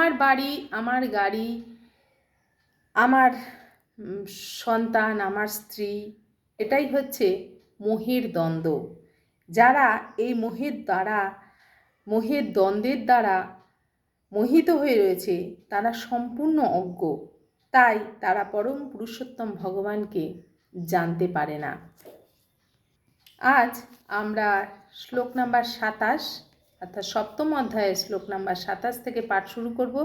আমার বাড়ি, আমার গাড়ি, আমার সন্তান, আমার স্ত্রী, এটাই হচ্ছে মোহের দ্বন্দ্ব। যারা এই মোহের দ্বারা, মোহের দ্বন্দ্বের দ্বারা মোহিত হয়ে রয়েছে, তারা সম্পূর্ণ অজ্ঞ। তাই তারা পরম পুরুষোত্তম ভগবানকে জানতে পারে না। আজ আমরা শ্লোক নাম্বার সাতাশ অর্থাৎ সপ্তম অধ্যায়ের শ্লোক নাম্বার সাতাশ থেকে পাঠ শুরু করব।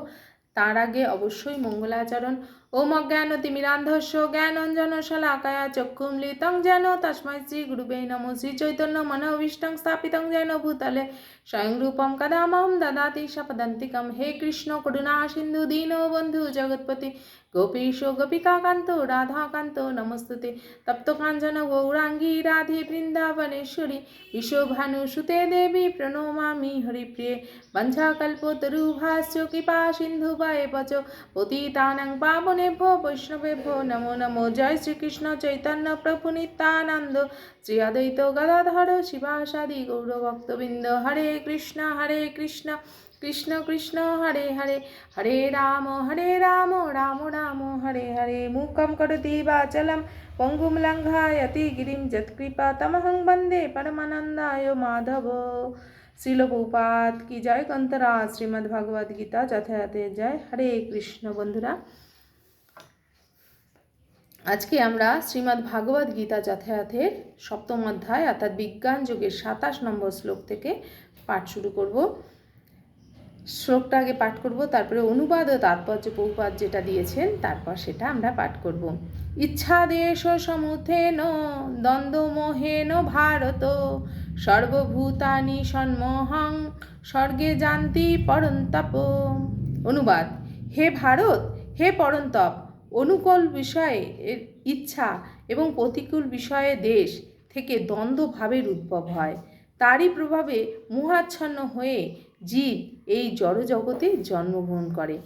তার আগে অবশ্যই মঙ্গলাচরণ ওম অজ্ঞানতিমিরান্ধস্য জ্ঞানঞ্জন শলাকায়া চক্ষুমলিতং যেন তস্मै শ্রী গুরুবে নমো শ্রী চৈতন্য মনোভীষ্টং স্থাপিতং যেন ভূতলে। স্বয়ং রূপম কদামহম দদাতি সপদন্তিকম হে কৃষ্ণ করুণা সিন্ধু দীন বন্ধু জগৎপতি। গোপীশ গোপিকাকান্ত, রাধাকান্ত নমস্তুতে। তপ্ত কাঞ্চন গৌরাঙ্গী রাধে বৃন্দাবনেশ্বরী। বিশ্বভানুসুতে দেবী প্রণমামি হরিপ্রিয়ে। বঞ্ছাকল্পতরুভাশ্চ কৃপা সিন্ধু বায়ে বচ পতিতানাং পাবনেভ্যো বৈষ্ণবেভ্যো নমো নমো জয় শ্রীকৃষ্ণ চৈতন্য প্রভু নিত্যানন্দ শ্রী অদ্বৈত গদাধর শিবাসাদি গৌরভক্তবৃন্দ হরে কৃষ্ণ হরে কৃষ্ণ কৃষ্ণ কৃষ্ণ হরে হরে হরে রাম হরে রাম রাম রাম হরে হরে মুখম করতি বাচলম পঙ্গুম লঙ্ঘায়তি গিরিম যৎকৃপা তমহং বন্দে পরমানন্দায় মাধব শিলপৌপাত কি জয় কন্তরা শ্রীমদ্ ভগবদ গীতা যথাযথে জয় হরে কৃষ্ণ বন্ধুরা আজকে আমরা শ্রীমদ্ ভাগবত গীতা যথাযথের সপ্তম অধ্যায়, অর্থাৎ বিজ্ঞান যুগের সাতাশ নম্বর শ্লোক থেকে পাঠ শুরু করব। শ্লোকটা আগে পাঠ করব, তারপরে অনুবাদ ও তাৎপর্য পৌপাত যেটা দিয়েছেন, তারপর সেটা আমরা পাঠ করব। ইচ্ছা ইচ্ছাদেশ সমুথেন দ্বন্দ্বমোহেন ভারত সর্বভূতানি সন্মোহং স্বর্গে জান্তি পরন্তপ। অনুবাদ, হে ভারত, হে পরন্তপ অনুকূল বিষয়ে ইচ্ছা এবং প্রতিকূল বিষয়ে দেশ থেকে দ্বন্দ্বভাবের উদ্ভব হয়। তারই প্রভাবে মোহাচ্ছন্ন হয়ে জীব এই জড়জগতে জন্মগ্রহণ করে।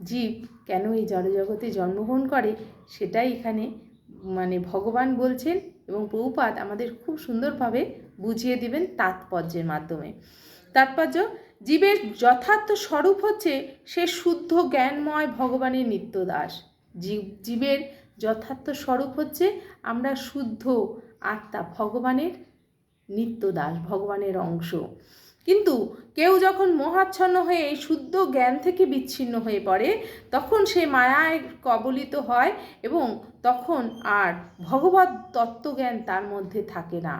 জীব কেন এই জড়জগতে জন্মগ্রহণ করে সেটাই এখানে মানে ভগবান বলছেন এবং প্রভুপাত আমাদের খুব সুন্দরভাবে বুঝিয়ে দিবেন তাৎপর্যের মাধ্যমে। তাৎপর্য, জীবের যথার্থ স্বরূপ হচ্ছে সে শুদ্ধ জ্ঞানময় ভগবানের নিত্যদাস। জীব, জীবের যথার্থ স্বরূপ হচ্ছে আমরা শুদ্ধ আত্মা, ভগবানের নিত্যদাস, ভগবানের অংশ। কিন্তু কেউ যখন মহাচ্ছন্ন হয়ে এই শুদ্ধ জ্ঞান থেকে বিচ্ছিন্ন হয়ে পড়ে, তখন সে মায়ায় কবলিত হয় এবং তখন আর ভগবত তত্ত্বজ্ঞান তার মধ্যে থাকে না।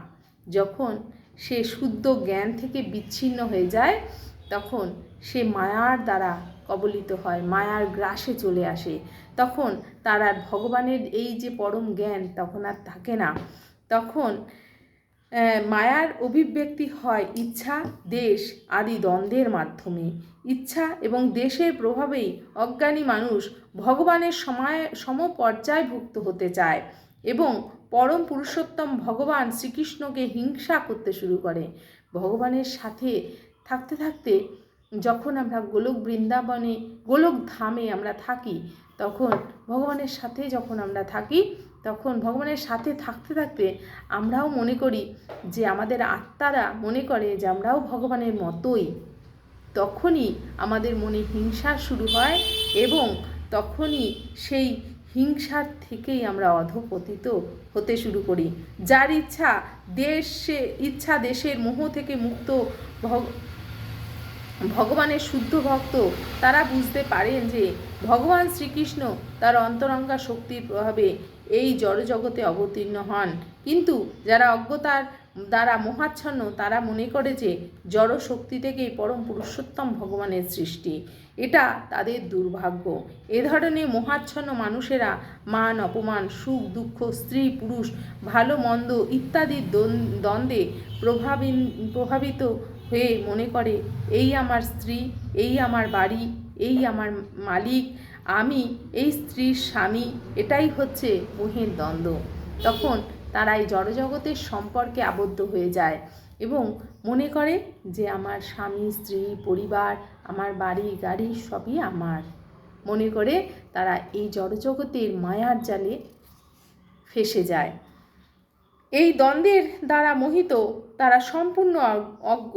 যখন সে শুদ্ধ জ্ঞান থেকে বিচ্ছিন্ন হয়ে যায়, তখন সে মায়ার দ্বারা কবলিত হয়, মায়ার গ্রাসে চলে আসে। তখন তার আর ভগবানের এই যে পরম জ্ঞান তখন আর থাকে না। তখন মায়ার অভিব্যক্তি হয় ইচ্ছা, দেশ আদি দ্বন্দ্বের মাধ্যমে। ইচ্ছা এবং দেশের প্রভাবেই অজ্ঞানী মানুষ ভগবানের সময়, সমপর্যায়ভুক্ত হতে চায় এবং পরম পুরুষোত্তম ভগবান শ্রীকৃষ্ণকে হিংসা করতে শুরু করে। ভগবানের সাথে থাকতে থাকতে যখন আমরা গোলক বৃন্দাবনে, গোলক ধামে আমরা থাকি, তখন ভগবানের সাথে যখন আমরা থাকি, তখন ভগবানের সাথে থাকতে থাকতে আমরাও মনে করি যে আমাদের আত্মারা মনে করে যে আমরাও ভগবানের মতোই। তখনই আমাদের মনে হিংসা শুরু হয় এবং তখনই সেই হিংসার থেকেই আমরা অধপতিত হতে শুরু করি। যার ইচ্ছা দেশে ইচ্ছা দেশের মোহ থেকে মুক্ত ভগবানের শুদ্ধ ভক্ত, তারা বুঝতে পারেন যে ভগবান শ্রীকৃষ্ণ তার অন্তরঙ্গা শক্তির প্রভাবে এই জড়জগতে অবতীর্ণ হন। কিন্তু যারা অজ্ঞতার দ্বারা মোহাচ্ছন্ন, তারা মনে করে যে জড় শক্তি থেকেই পরম পুরুষোত্তম ভগবানের সৃষ্টি। এটা তাদের দুর্ভাগ্য। এ ধরনের মোহাচ্ছন্ন মানুষেরা মান, অপমান, সুখ, দুঃখ, স্ত্রী, পুরুষ, ভালো, মন্দ ইত্যাদির দ্বন্দ্ব- প্রভাবিত হয়ে মনে করে, এই আমার স্ত্রী, এই আমার বাড়ি, এই আমার মালিক, আমি এই স্ত্রীর স্বামী, এটাই হচ্ছে মোহের দ্বন্দ্ব। তখন তারা এই জড়জগতের সম্পর্কে আবদ্ধ হয়ে যায় এবং মনে করে যে আমার স্বামী, স্ত্রী, পরিবার, আমার বাড়ি, গাড়ি সবই আমার। মনে করে তারা এই জড়জগতের মায়ার জালে ফেসে যায়। এই দ্বন্দ্বের দ্বারা মোহিত তারা সম্পূর্ণ অজ্ঞ।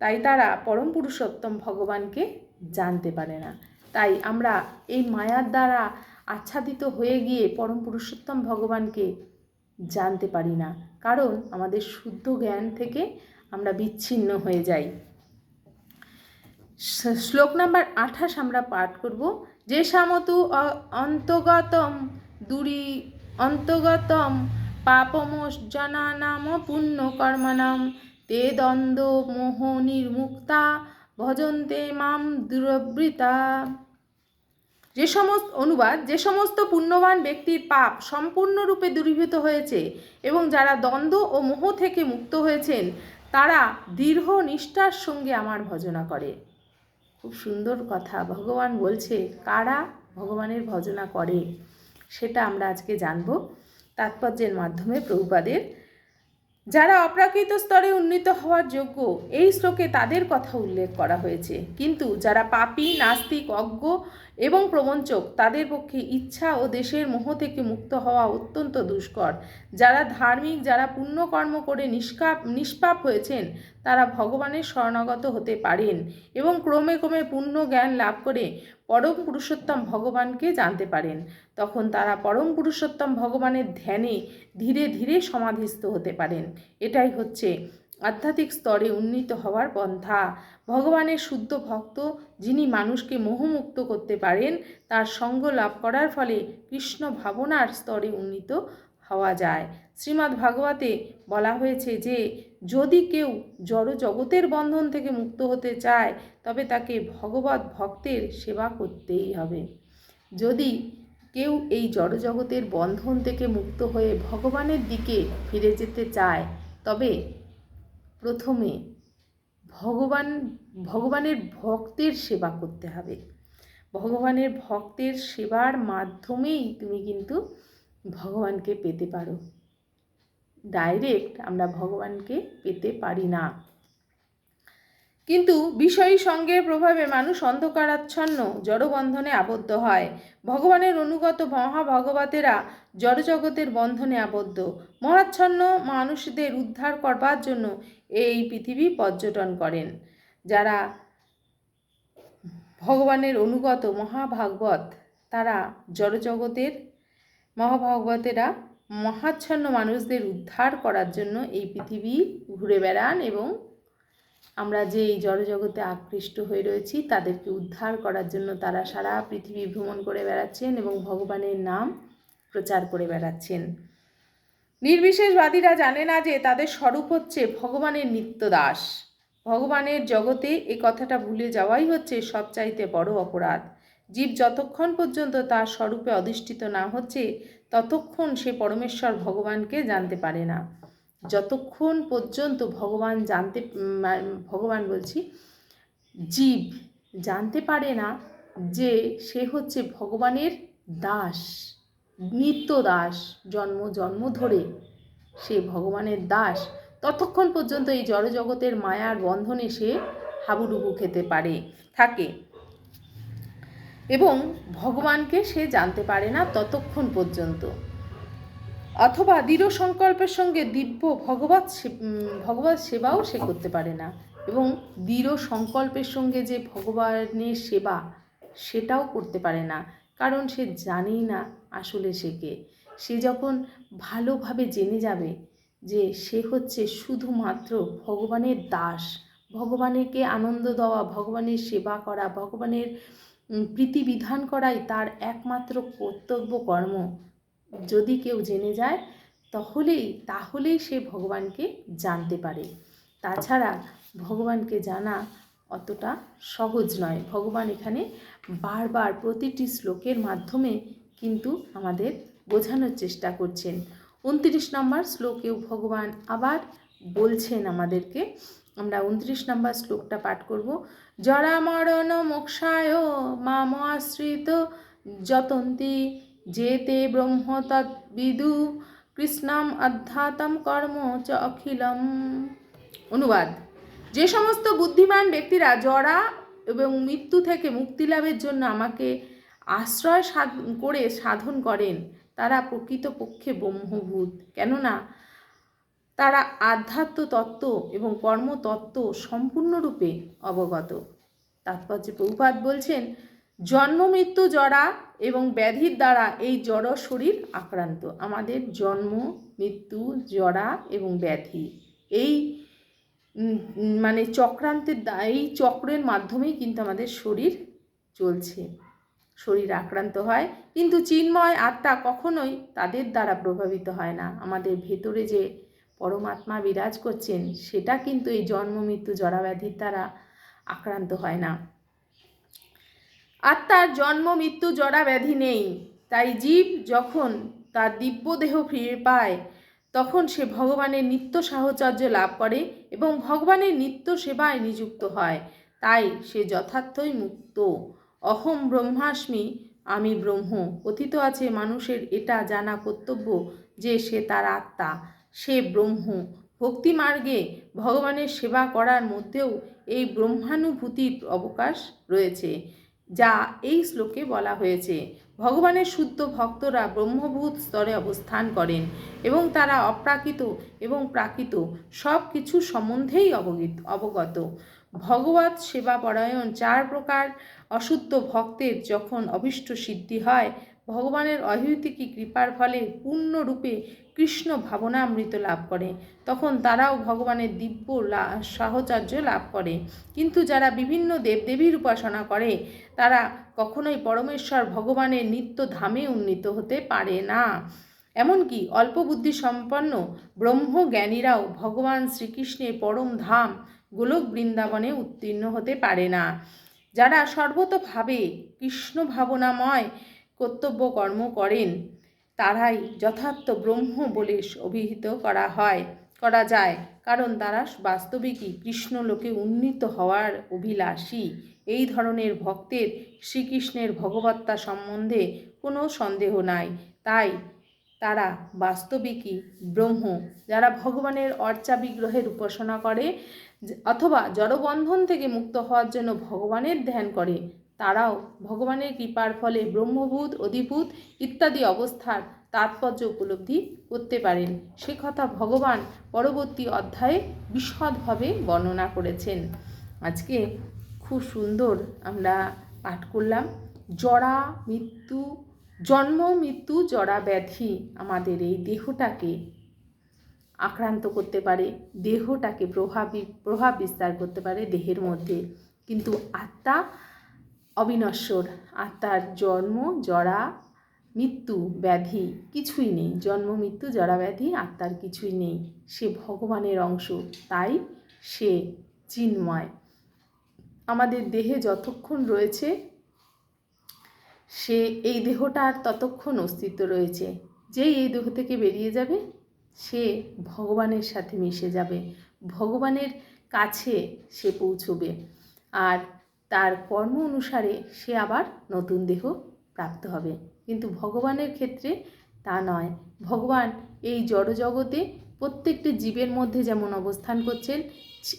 তাই তারা পরম পুরুষোত্তম ভগবানকে জানতে পারে না। তাই আমরা এই মায়ার দ্বারা আচ্ছাদিত হয়ে গিয়ে পরম পুরুষোত্তম ভগবানকে জানতে পারি না। কারণ আমাদের শুদ্ধ জ্ঞান থেকে আমরা বিচ্ছিন্ন হয়ে যাই। শ্লোক নাম্বার আঠাশ আমরা পাঠ করব। যে সামতু অন্তগতম দূরি, অন্তগতম পাপমোজনানাম পুণ্য কর্মণাম তে দ্বন্দ্ব মোহ নির্মুক্তা, ভজন্তে মাম দুরবৃতা। যে সমস্ত অনুবাদ, যে সমস্ত পুণ্যবান ব্যক্তির পাপ সম্পূর্ণরূপে দূরীভূত হয়েছে এবং যারা দ্বন্দ্ব ও মোহ থেকে মুক্ত হয়েছেন, তারা দীর্ঘ নিষ্ঠার সঙ্গে আমার ভজনা করে। খুব সুন্দর কথা। ভগবান বলছে, কারা ভগবানের ভজনা করে? সেটা আমরা আজকে জানব। তাৎপর্যের মাধ্যমে প্রভুপাদের। যারা অপ্রাকৃত স্তরে উন্নীত হওয়ার যোগ্য, এই শ্লোকে তাদের কথা উল্লেখ করা হয়েছে। কিন্তু যারা পাপী, নাস্তিক, অজ্ঞ এবং প্রবঞ্চক, তাদের পক্ষে ইচ্ছা ও দেশের মোহ থেকে মুক্ত হওয়া অত্যন্ত দুষ্কর। যারা ধার্মিক, যারা পুণ্যকর্ম করে নিষ্কাপ, নিষ্পাপ হয়েছেন, তারা ভগবানের শরণাগত হতে পারেন এবং ক্রমে ক্রমে পূর্ণ জ্ঞান লাভ করে পরম পুরুষোত্তম ভগবানকে জানতে পারেন। তখন তারা পরম পুরুষোত্তম ভগবানের ধ্যানে ধীরে ধীরে সমাধিস্থ হতে পারেন। এটাই হচ্ছে আধ্যাত্মিক স্তরে উন্নীত হওয়ার পন্থা। ভগবানের শুদ্ধ ভক্ত যিনি মানুষকে মোহমুক্ত করতে পারেন, তার সঙ্গ লাভ করার ফলে কৃষ্ণ ভাবনার স্তরে উন্নীত হওয়া যায়। শ্রীমদ্ ভাগবতে বলা হয়েছে যে, যদি কেউ জড় জগতের বন্ধন থেকে মুক্ত হতে চায়, তবে তাকে ভগবত ভক্তের সেবা করতেই হবে। যদি কেউ এই জড়জগতের বন্ধন থেকে মুক্ত হয়ে ভগবানের দিকে ফিরে যেতে চায়, তবে প্রথমে ভগবান, ভগবানের ভক্তের সেবা করতে হবে। ভগবানের ভক্তের সেবার মাধ্যমেই তুমি কিন্তু ভগবানকে পেতে পারো। ডাইরেক্ট আমরা ভগবানকে পেতে পারি না। কিন্তু বিষয়ী সঙ্গের প্রভাবে মানুষ অন্ধকারাচ্ছন্ন, জড়বন্ধনে আবদ্ধ হয়। ভগবানের অনুগত মহাভগবতেরা জড়জগতের বন্ধনে আবদ্ধ। মহাচ্ছন্ন মানুষদের উদ্ধার করবার জন্য এই পৃথিবী পর্যটন করেন। যারা ভগবানের অনুগত মহাভাগবত, তারা জড়জগতের মহাভাগবতেরা মহাচ্ছন্ন মানুষদের উদ্ধার করার জন্য এই পৃথিবী ঘুরে বেড়ান এবং আমরা যে এই জড়জগতে আকৃষ্ট হয়ে রয়েছি, তাদেরকে উদ্ধার করার জন্য তারা সারা পৃথিবী ভ্রমণ করে বেড়াচ্ছেন এবং ভগবানের নাম প্রচার করে বেড়াচ্ছেন। নির্বিশেষবাদীরা জানে না যে তাদের স্বরূপ হচ্ছে ভগবানের নিত্যদাস। ভগবানের জগতে এ কথাটা ভুলে যাওয়াই হচ্ছে সবচাইতে বড় অপরাধ। জীব যতক্ষণ পর্যন্ত তার স্বরূপে অধিষ্ঠিত না হচ্ছে ততক্ষণ সে পরমেশ্বর ভগবানকে জানতে পারে না। যতক্ষণ পর্যন্ত ভগবান জানতে ভগবান বলছি, জীব জানতে পারে না যে সে হচ্ছে ভগবানের দাস, নিত্য দাস, জন্ম জন্ম ধরে সে ভগবানের দাস, ততক্ষণ পর্যন্ত এই জড়জগতের মায়ার বন্ধনে সে হাবুডুবু খেতে পারে, থাকে। এবং ভগবানকে সে জানতে পারে না ততক্ষণ পর্যন্ত। অথবা দৃঢ় সংকল্পের সঙ্গে দিব্য ভগবত ভগবত সেবাও সে করতে পারে না। এবং দৃঢ় সংকল্পের সঙ্গে যে ভগবানের সেবা, সেটাও করতে পারে না। কারণ সে জানেই না আসলে সে কে। সে যখন ভালোভাবে জেনে যাবে যে সে হচ্ছে শুধুমাত্র ভগবানের দাস ভগবানেরকে আনন্দ দেওয়া, ভগবানের সেবা করা, ভগবানের প্রীতি বিধান করাই তার একমাত্র কর্তব্য কর্ম। যদি কেউ জেনে যায়, তাহলেই তাহলেই সে ভগবানকে জানতে পারে। তাছাড়া, ভগবানকে জানা অতটা সহজ নয়। ভগবান এখানে বারবার প্রতিটি শ্লোকের মাধ্যমে কিন্তু আমাদের বোঝানোর চেষ্টা করছেন। উনত্রিশ নম্বর শ্লোকেও ভগবান আবার বলছেন আমাদেরকে আমরা উনত্রিশ নম্বর শ্লোকটা পাঠ করব। জরা মরণ মোক্ষায় মাম আশ্রিত যতন্তি, যেতে ব্রহ্ম তদ্বিদু কৃষ্ণাম অধ্যাতম কর্ম চ অখিলম। অনুবাদ। যে সমস্ত বুদ্ধিমান ব্যক্তিরা জরা এবং মৃত্যু থেকে মুক্তি লাভের জন্য আমাকে আশ্রয় সাধ করে সাধন করেন, তারা প্রকৃতপক্ষে ব্রহ্মভূত। কেননা তারা আধ্যাত্ম তত্ত্ব এবং কর্মতত্ত্ব সম্পূর্ণরূপে অবগত। তাৎপর্য প্রভুপাত বলছেন, জন্ম, মৃত্যু, জরা এবং ব্যাধির দ্বারা এই জড় শরীর আক্রান্ত। আমাদের জন্ম, মৃত্যু, জরা এবং ব্যাধি এই মানে চক্রান্তের এই চক্রের মাধ্যমেই কিন্তু আমাদের শরীর চলছে। শরীর আক্রান্ত হয়, কিন্তু চিন্ময় আত্মা কখনোই তাদের দ্বারা প্রভাবিত হয় না। আমাদের ভেতরে যে পরমাত্মা বিরাজ করছেন, সেটা কিন্তু এই জন্ম, মৃত্যু, জরাব্যাধির দ্বারা আক্রান্ত হয় না। আত্মার জন্ম, মৃত্যু জরা ব্যাধি নেই। তাই জীব যখন তার দিব্য দেহ ফিরে পায়, তখন সে ভগবানের নিত্য সাহচর্য লাভ করে এবং ভগবানের নিত্য সেবায় নিযুক্ত হয়। তাই সে যথার্থই মুক্ত। অহম ব্রহ্মাস্মি, আমি ব্রহ্ম। কথিত আছে মানুষের এটা জানা কর্তব্য যে সে তার আত্মা। সে ব্রহ্ম। ভক্তি মার্গে ভগবানের সেবা করার মধ্যেও এই ব্রহ্মানুভূতির অবকাশ রয়েছে, যা এই শ্লোকে বলা হয়েছে। ভগবানের শুদ্ধ ভক্তরা ব্রহ্মভূত স্তরে অবস্থান করেন এবং তারা অপ্রাকৃত এবং প্রাকৃত সব কিছু সম্বন্ধেই অবগত অবগত। ভগবত সেবা পরায়ণ চার প্রকার অশুদ্ধ ভক্তের যখন অভীষ্ট সিদ্ধি হয়, ভগবানের অহৈতিকী কৃপার ফলে পূর্ণরূপে কৃষ্ণ ভাবনা ভাবনামৃত লাভ করে। তখন তারাও ভগবানের দিব্য সাহচর্য লাভ করে। কিন্তু যারা বিভিন্ন দেবদেবীর উপাসনা করে, তারা কখনোই পরমেশ্বর ভগবানের নিত্য ধামে উন্নীত হতে পারে না। এমনকি অল্প বুদ্ধি সম্পন্ন ব্রহ্মজ্ঞানীরাও ভগবান শ্রীকৃষ্ণের পরম ধাম গোলক বৃন্দাবনে উত্তীর্ণ হতে পারে না। যারা সর্বতভাবে কৃষ্ণ ভাবনাময় কর্তব্য কর্ম করেন তারাই যথার্থ ব্রহ্ম বলে অভিহিত করা হয়, করা যায়। কারণ তারা বাস্তবিকই কৃষ্ণলোকে উন্নীত হওয়ার অভিলাষী। এই ধরনের ভক্তের শ্রীকৃষ্ণের ভগবত্তা সম্বন্ধে কোনো সন্দেহ নাই। তাই তারা বাস্তবিকই ব্রহ্ম। যারা ভগবানের অর্চা বিগ্রহের উপাসনা করে, অথবা জড়বন্ধন থেকে মুক্ত হওয়ার জন্য ভগবানের ধ্যান করে তারাও ভগবানের কৃপার ফলে ব্রহ্মভূত, অধিভূত ইত্যাদি অবস্থার তাৎপর্য উপলব্ধি করতে পারেন। সে কথা ভগবান পরবর্তী অধ্যায়ে বিশদভাবে বর্ণনা করেছেন। আজকে খুব সুন্দর আমরা পাঠ করলাম, জরা মৃত্যু, জন্ম মৃত্যু, জরা ব্যাধি আমাদের এই দেহটাকে আক্রান্ত করতে পারে, দেহটাকে প্রভাবী, প্রভাব বিস্তার করতে পারে দেহের মধ্যে। কিন্তু আত্মা অবিনশ্বর, আত্মার জন্ম, জরা, মৃত্যু, ব্যাধি, কিছুই নেই। জন্ম, মৃত্যু, জরা, ব্যাধি, আত্মার কিছুই নেই। সে ভগবানের অংশ, তাই সে চিন্ময়। আমাদের দেহে যতক্ষণ রয়েছে, সে, এই দেহটার ততক্ষণ অস্তিত্ব রয়েছে। যেই এই দেহ থেকে বেরিয়ে যাবে, সে ভগবানের সাথে মিশে যাবে। ভগবানের কাছে সে পৌঁছবে। আর তার কর্ম অনুসারে সে আবার নতুন দেহ প্রাপ্ত হবে। কিন্তু ভগবানের ক্ষেত্রে তা নয়। ভগবান এই জড়জগতে প্রত্যেকটি জীবের মধ্যে যেমন অবস্থান করছেন,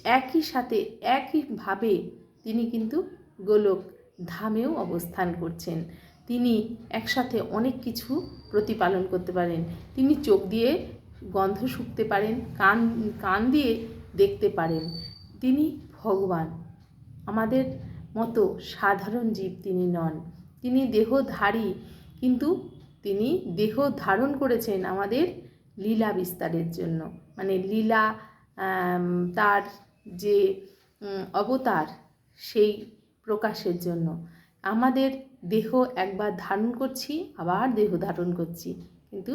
একই সাথে একইভাবে তিনি কিন্তু গোলক ধামেও অবস্থান করছেন। তিনি একসাথে অনেক কিছু প্রতিপালন করতে পারেন। তিনি চোখ দিয়ে গন্ধ শুকতে পারেন, কান কান দিয়ে দেখতে পারেন। তিনি ভগবান। আমাদের মতো সাধারণ জীব তিনি নন। তিনি দেহধারী, কিন্তু তিনি দেহ ধারণ করেছেন আমাদের লীলা বিস্তারের জন্য। মানে লীলা তার যে অবতার, সেই প্রকাশের জন্য। আমাদের দেহ একবার ধারণ করছি, আবার দেহ ধারণ করছি, কিন্তু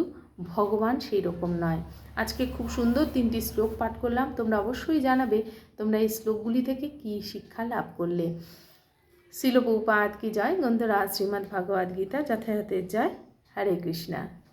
ভগবান সেই রকম নয়। আজকে খুব সুন্দর তিনটি শ্লোক পাঠ করলাম। তোমরা অবশ্যই জানাবে তোমরা এই শ্লোকগুলি থেকে কী শিক্ষা লাভ করলে। শিলপৌপাত কি জয়? গন্ধরাজ শ্রীমদ্ ভগবদ্গীতা গীতা যথাযথের জয়। হরে কৃষ্ণা।